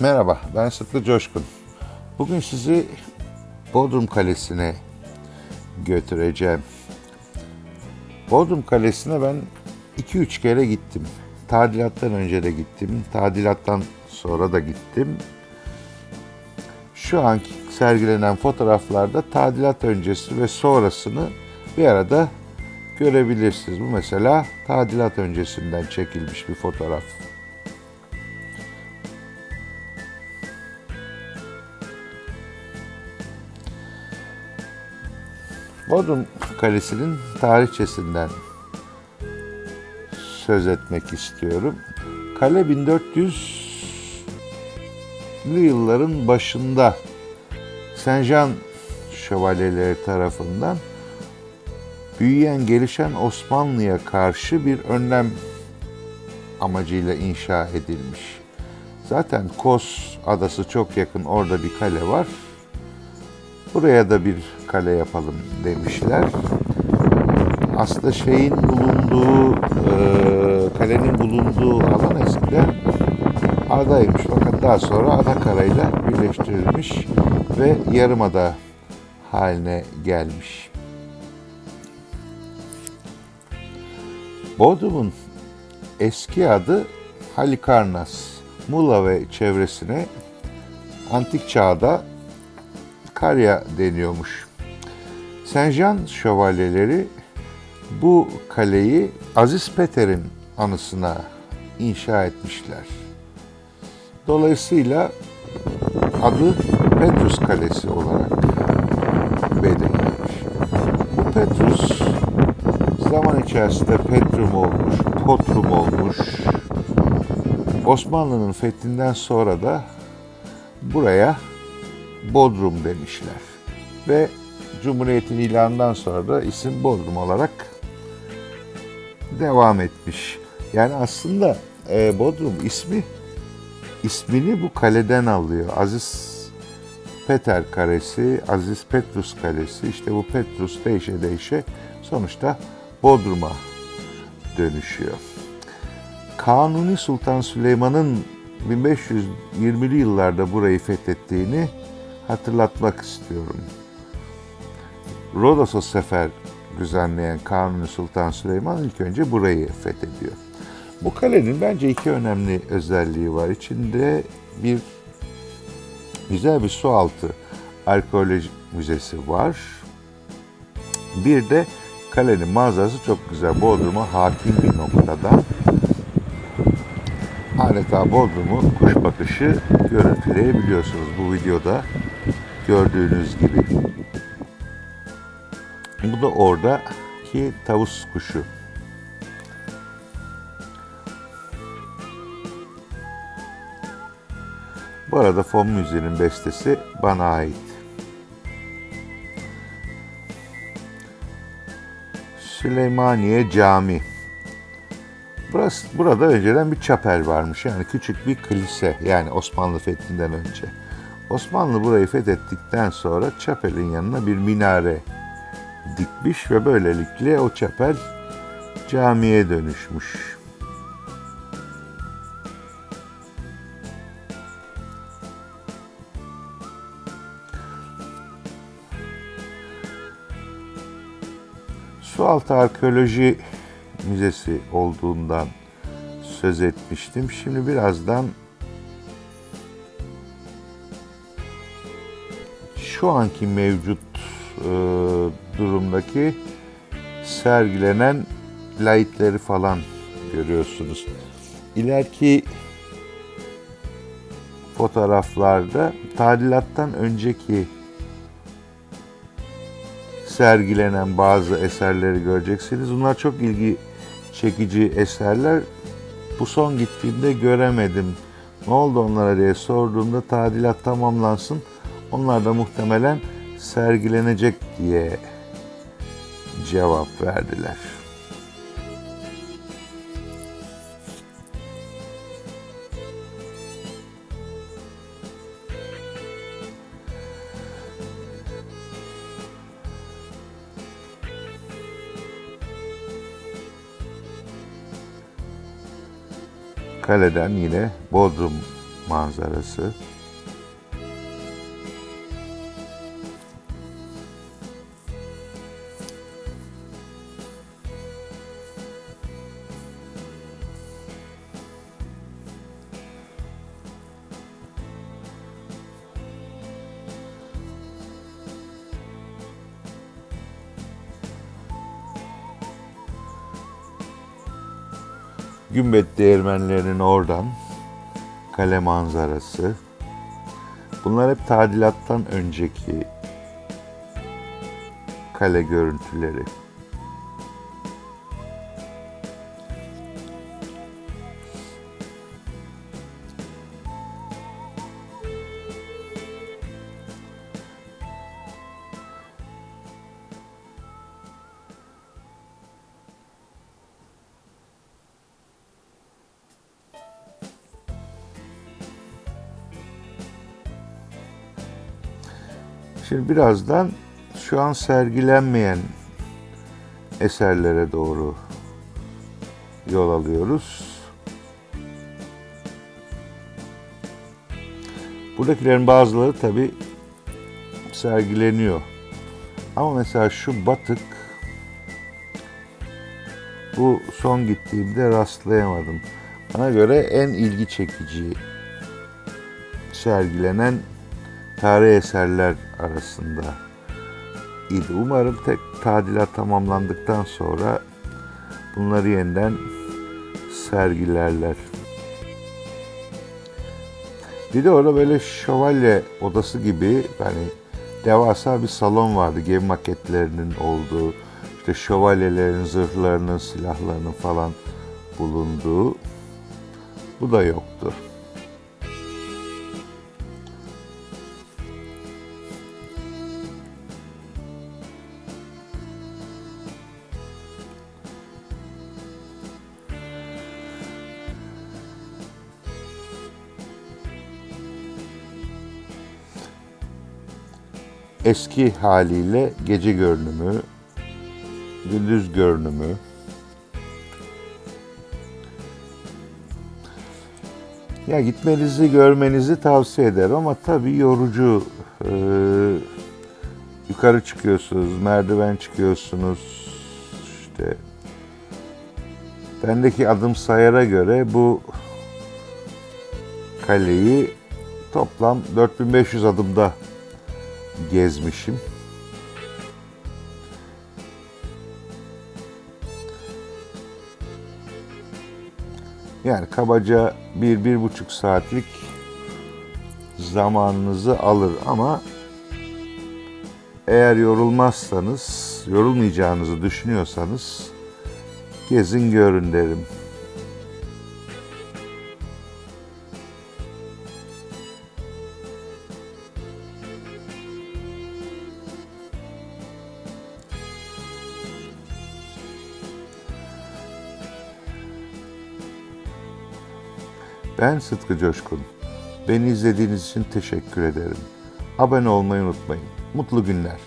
Merhaba, ben Sıtkı Coşkun. Bugün sizi Bodrum Kalesi'ne götüreceğim. Bodrum Kalesi'ne ben 2-3 kere gittim. Tadilattan önce de gittim, tadilattan sonra da gittim. Şu anki sergilenen fotoğraflarda tadilat öncesi ve sonrasını bir arada görebilirsiniz. Bu mesela tadilat öncesinden çekilmiş bir fotoğraf. Bodrum Kalesi'nin tarihçesinden söz etmek istiyorum. Kale 1400'lü yılların başında Senjan şövalyeleri tarafından büyüyen gelişen Osmanlı'ya karşı bir önlem amacıyla inşa edilmiş. Zaten Kos adası çok yakın orada bir kale var. Buraya da bir kale yapalım demişler. Aslında şeyin bulunduğu, e, kalenin bulunduğu alan eskiden adaymış. Fakat daha sonra ada karayla birleştirilmiş ve yarımada haline gelmiş. Bodrum'un eski adı Halikarnas. Muğla ve çevresine antik çağda Karya deniyormuş. Senjan şövalyeleri bu kaleyi Aziz Peter'in anısına inşa etmişler. Dolayısıyla adı Petrus Kalesi olarak belirlenmiş. Bu Petrus zaman içerisinde Petrum olmuş, Potrum olmuş. Osmanlı'nın fethinden sonra da buraya Bodrum demişler. Ve Cumhuriyet'in ilanından sonra da isim Bodrum olarak devam etmiş. Yani aslında e, Bodrum ismi ismini bu kaleden alıyor. Aziz Peter Kalesi, Aziz Petrus Kalesi. İşte bu Petrus değişe değişe sonuçta Bodrum'a dönüşüyor. Kanuni Sultan Süleyman'ın 1520'li yıllarda burayı fethettiğini hatırlatmak istiyorum. Rodos'a sefer düzenleyen Kanuni Sultan Süleyman ilk önce burayı fethediyor. Bu kalenin bence iki önemli özelliği var. İçinde bir güzel bir sualtı arkeoloji müzesi var. Bir de kalenin manzarası çok güzel. Bodrum'a hakim bir noktada. Adeta Bodrum'u kuş bakışı görüntüleyebiliyorsunuz bu videoda gördüğünüz gibi. Bu da oradaki tavus kuşu. Bu arada fon müziğinin bestesi bana ait. Süleymaniye Cami. Burası, burada önceden bir çapel varmış. Yani küçük bir kilise. Yani Osmanlı fethinden önce. Osmanlı burayı fethettikten sonra çapelin yanına bir minare dikmiş ve böylelikle o çapel camiye dönüşmüş. Sualtı Arkeoloji Müzesi olduğundan söz etmiştim. Şimdi birazdan şu anki mevcut e, durumdaki sergilenen layitleri falan görüyorsunuz. İleriki fotoğraflarda tadilattan önceki sergilenen bazı eserleri göreceksiniz. Bunlar çok ilgi çekici eserler. Bu son gittiğimde göremedim. Ne oldu onlara diye sorduğumda tadilat tamamlansın. Onlar da muhtemelen sergilenecek diye cevap verdiler. Kaleden yine Bodrum manzarası. Gümbet değirmenlerinin oradan kale manzarası. Bunlar hep tadilattan önceki kale görüntüleri. Şimdi birazdan şu an sergilenmeyen eserlere doğru yol alıyoruz. Buradakilerin bazıları tabi sergileniyor. Ama mesela şu batık bu son gittiğimde rastlayamadım. Bana göre en ilgi çekici sergilenen tarihi eserler arasında idi. Umarım tek tadilat tamamlandıktan sonra bunları yeniden sergilerler. Bir de orada böyle şövalye odası gibi hani devasa bir salon vardı. Gemi maketlerinin olduğu, işte şövalyelerin zırhlarının, silahlarının falan bulunduğu. Bu da yoktu. Eski haliyle gece görünümü, gündüz görünümü. Ya gitmenizi, görmenizi tavsiye ederim ama tabii yorucu. Ee, yukarı çıkıyorsunuz, merdiven çıkıyorsunuz. İşte bendeki adım sayara göre bu kaleyi toplam 4500 adımda gezmişim. Yani kabaca bir, bir buçuk saatlik zamanınızı alır ama eğer yorulmazsanız, yorulmayacağınızı düşünüyorsanız gezin görün derim. Ben Sıtkı Coşkun. Beni izlediğiniz için teşekkür ederim. Abone olmayı unutmayın. Mutlu günler.